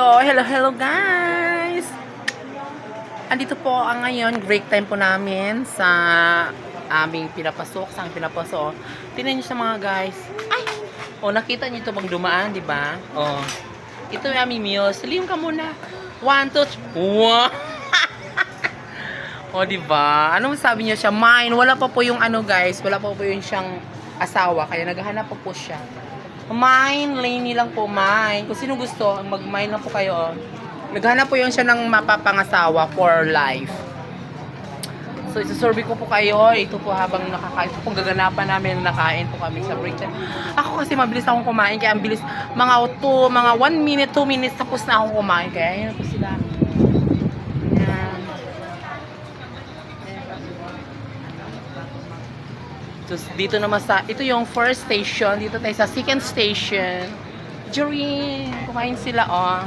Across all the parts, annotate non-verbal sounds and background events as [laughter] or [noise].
So, hello, hello guys! Andito po ang ngayon, break time po namin sa aming pinapasok, sa aming pinapasok. Tingnan niyo sa mga guys. Ay! O, nakita niyo ito bang dumaan, di ba? O, ito yung aming meals. Liam ka muna. One, two. Wow! [laughs] o, di ba? Anong sabi niyo siya? Mine. Wala pa po yung ano guys. Wala pa po yung siyang asawa. Kaya naghahanap pa po siya. Mine, Lainey lang po, mine. Kung sino gusto, mag-mine lang po kayo. Oh. Naghanap po yun siya ng mapapangasawa for life. So, isusurvey ko po kayo. Ito po habang nakakain. Ito pong gaganapan namin nakain po kami sa break time. Ako kasi mabilis akong kumain. Kaya ang bilis. Mga 2, mga 1 minute, 2 minutes tapos na akong kumain. Kaya yun po sila. Tapos dito naman sa, ito yung first station. Dito tayo sa second station. Jorin, kumain sila, oh.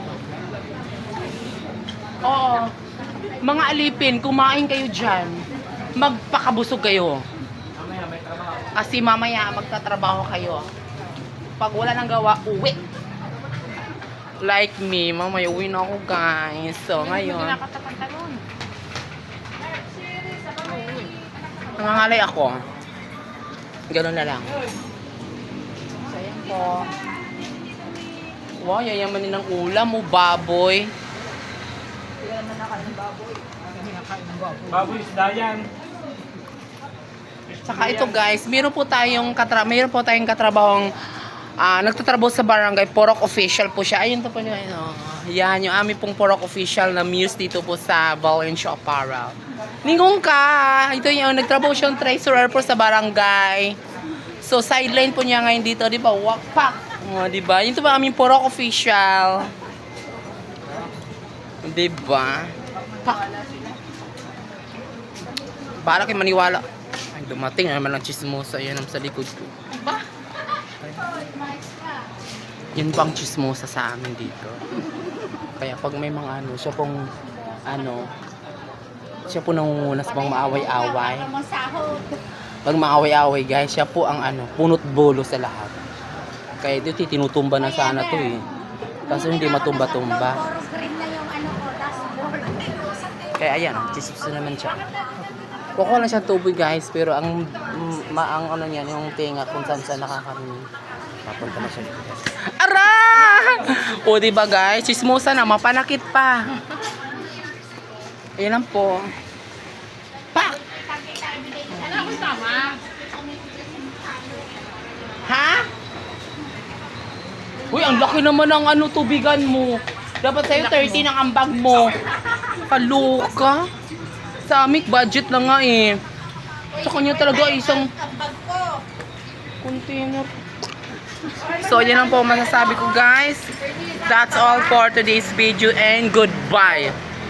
Oo. Mga alipin, kumain kayo dyan. Magpakabusog kayo. Kasi mamaya magtatrabaho kayo. Pag wala nang gawa, uwi. Like me, mamaya uwi na ako guys. So, ngayon. Nangangalay ako. Ganun na lang. So, ayan po. Wow, yayamanin ng ulam mo, baboy. Baboy isda yan. Saka ito guys, meron po tayong katra meron po tayong katrabahong ah nagtatrabaho sa barangay, Porok official po siya. Ayun to po niyo, ayun. oh. Yan, yung aming pong Porok official na muse dito po sa Valencia Apparel. Ningong ka! Ito yung nagtrabaho siyang treasurer po sa barangay. So, sideline po niya ngayon dito, di ba? Wakpak! O, di ba? Yun to ba aming Porok official? Di ba? Pak! Para kayo maniwala. Ay, dumating na naman ang chismosa. Yan ang sa likod ko. Yan ba ang chismosa sa amin dito? Kaya pag may mga ano, siya pong ano, siya po nangunguna sa pang maaway-away. Pag maaway-away guys, siya po ang ano, punot bolo sa lahat. Kaya dito tinutumba na sana to eh. Kaso hindi matumba-tumba. Kaya ayan, chismosa naman siya. Kukuha lang siya tubig guys, pero ang mm, ma ang ano niyan, yung tinga kung saan saan nakakarinig. Papunta na siya. Ara! O di ba guys, chismosa na mapanakit pa. Ayan lang po. Pak! Ha? Uy, ang laki naman ng ano tubigan mo. Dapat sa'yo 30 ang ambag mo. Kaluka. Sa amik, budget lang nga eh. Sa kanya talaga isang container. So, yan lang po masasabi ko guys. That's all for today's video and goodbye.